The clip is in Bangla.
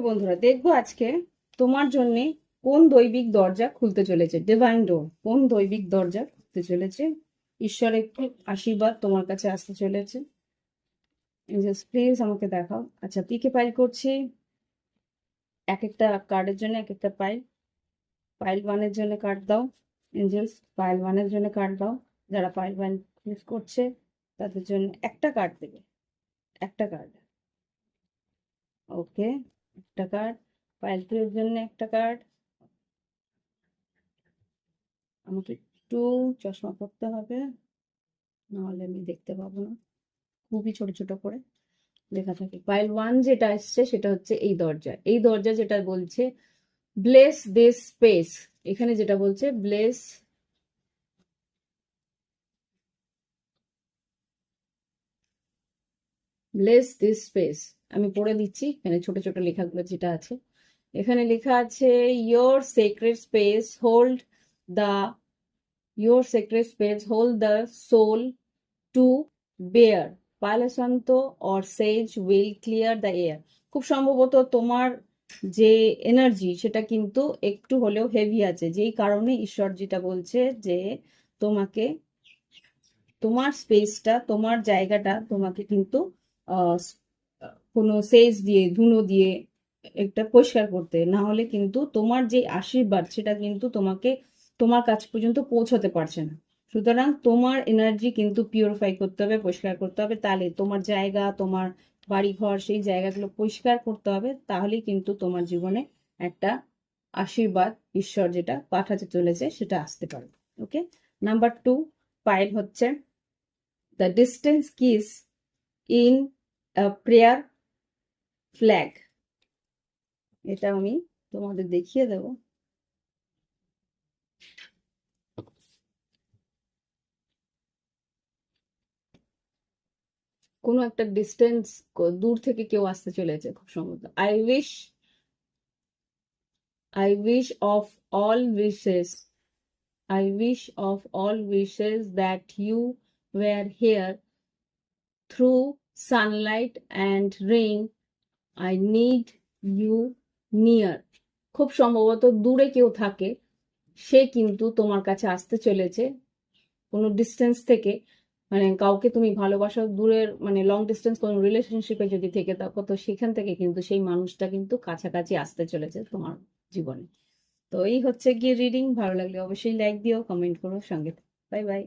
বন্ধুরা, দেখব আজকে তোমার জন্য কোন দৈবিক দরজা খুলতে চলেছে। ডিভাইন ডোর কোন দৈবিক দরজা খুলতে চলেছে। ঈশ্বরের আশীর্বাদ তোমার কাছে আসতে চলেছে। প্লিজ আমাকে দেখাও। আচ্ছা পিকে পাইল করছি? এক একটা কার্ডের জন্য এক একটা পাইল পাইল ওয়ানের জন্য কার্ড দাও এঞ্জেলস পাইল ওয়ানের জন্য কার্ড দাও। যারা পাইল ওয়ান ইউজ করছে, তাদের জন্য একটা কার্ড দেবে। একটা কার্ড ওকে একটা কার্ড পাইল টু এর জন্য একটা কার্ড আমাকে একটু চশমা পরতে হবে, নাহলে আমি দেখতে পাবো না। খুবই ছোট ছোট করে লেখা থাকে। পাইল ওয়ান যেটা আসছে সেটা হচ্ছে এই দরজা। এই দরজা যেটা বলছে ব্লেস দিস স্পেস এখানে যেটা বলছে ব্লেস ব্লেস দিস স্পেস আমি পড়ে দিচ্ছি এখানে ছোট ছোট লেখাগুলো যেটা আছে। এখানে লেখা আছে your secret space hold the your secret space hold the soul to bear পালাসন্ত or sage will clear the air খুব সম্ভবত তোমার যে এনার্জি সেটা কিন্তু একটু হলেও হেভি আছে। যেই কারণে ঈশ্বর যেটা বলছে যে তোমাকে, তোমার স্পেসটা তোমার জায়গাটা তোমাকে কিন্তু কোনো সেজ দিয়ে, ধুনো দিয়ে একটা পরিষ্কার করতে। না হলে কিন্তু তোমার যে আশীর্বাদ, সেটা কিন্তু তোমাকে, তোমার কাছ পর্যন্ত পৌঁছতে পারছে না। সুতরাং তোমার এনার্জি কিন্তু পিউরিফাই করতে হবে, পরিষ্কার করতে হবে। তাহলে তোমার জায়গা, তোমার বাড়ি ঘর সেই জায়গাগুলো পরিষ্কার করতে হবে। তাহলেই কিন্তু তোমার জীবনে একটা আশীর্বাদ, ঈশ্বর যেটা পাঠাতে চলেছে, সেটা আসতে পারে। ওকে নাম্বার টু পাইল হচ্ছে the distance kiss in prayer flag এটা আমি তোমাদের দেখিয়ে দেব। কোনো একটা ডিস্টেন্স দূর থেকে কেউ আসতে চলেছে খুব সম্ভবত। I wish I wish of all wishes I wish of all wishes that you were here through sunlight and rain I need you near খুব সম্ভবত দূরে কেউ থাকে, সে কিন্তু তোমার কাছে আসতে চলেছে। কোনো ডিস্টেন্স থেকে মানে কাউকে তুমি ভালোবাসো দূরের মানে লং ডিস্টেন্স কোনো রিলেশনশিপে যদি থেকে থাকো, তো সেখান থেকে কিন্তু সেই মানুষটা কিন্তু কাছাকাছি আসতে চলেছে তোমার জীবনে। তো এই হচ্ছে গিয়ে রিডিং ভালো লাগলে অবশ্যই লাইক দিও কমেন্ট করো, সঙ্গে বাই বাই